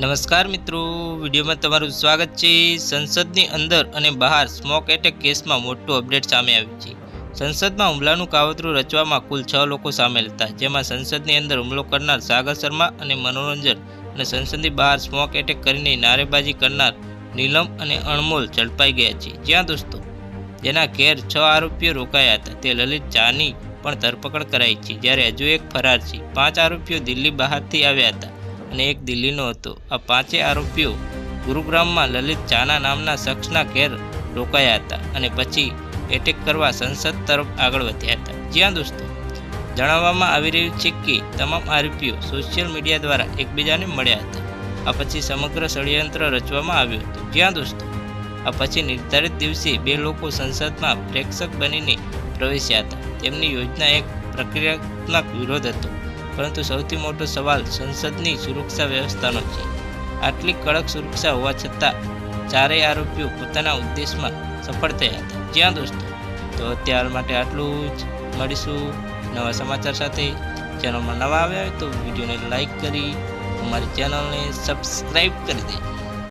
નમસ્કાર મિત્રો, વિડીયોમાં તમારું સ્વાગત છે. સંસદની અંદર અને બહાર સ્મોક એટેક કેસમાં મોટું અપડેટ સામે આવ્યું છે. સંસદમાં હુમલાનું કાવતરું રચવામાં કુલ છ લોકો સામેલ હતા, જેમાં સંસદની અંદર હુમલો કરનાર સાગર શર્મા અને મનોરંજન અને સંસદની બહાર સ્મોક એટેક કરીને નારેબાજી કરનાર નીલમ અને અણમોલ ઝડપાઈ ગયા છે. જ્યાં દોસ્તો, જેના ઘેર છ આરોપીઓ રોકાયા હતા, તે લલિત ચાની પણ ધરપકડ કરાઈ છે. જ્યારે હજુ એક ફરાર છે. પાંચ આરોપીઓ દિલ્હી બહારથી આવ્યા હતા. અને એક દિલ્હીનો હતો. આ પાંચે આરોપીઓ ગુરુગ્રામમાં લલિત ચાના નામના શખ્સના ઘેર રોકાયા હતા અને પછી એટેક કરવા સંસદ તરફ આગળ વધ્યા હતા. જ્યાં દોસ્તો, જણાવવામાં આવી રહ્યું છે કે તમામ આરોપીઓ સોશિયલ મીડિયા દ્વારા એકબીજાને મળ્યા હતા. આ પછી સમગ્ર ષડયંત્ર રચવામાં આવ્યું હતું. જ્યાં દોસ્તો, આ પછી નિર્ધારિત દિવસે બે લોકો સંસદમાં પ્રેક્ષક બનીને પ્રવેશ્યા હતા. તેમની યોજના એક પ્રક્રિયાત્મક વિરોધ હતો. પરંતુ સૌથી મોટો સવાલ સંસદની સુરક્ષા વ્યવસ્થાનો છે. આટલી કડક સુરક્ષા હોવા છતાં ચારેય આરોપીઓ પોતાના ઉદ્દેશમાં સફળ થયા હતા. જ્યાં દોસ્તો, તો અત્યાર માટે આટલું જ. મળીશું નવા સમાચાર સાથે. ચેનલમાં નવા આવ્યા હોય તો વિડીયોને લાઇક કરી, અમારી ચેનલને સબસ્ક્રાઈબ કરી દેજો.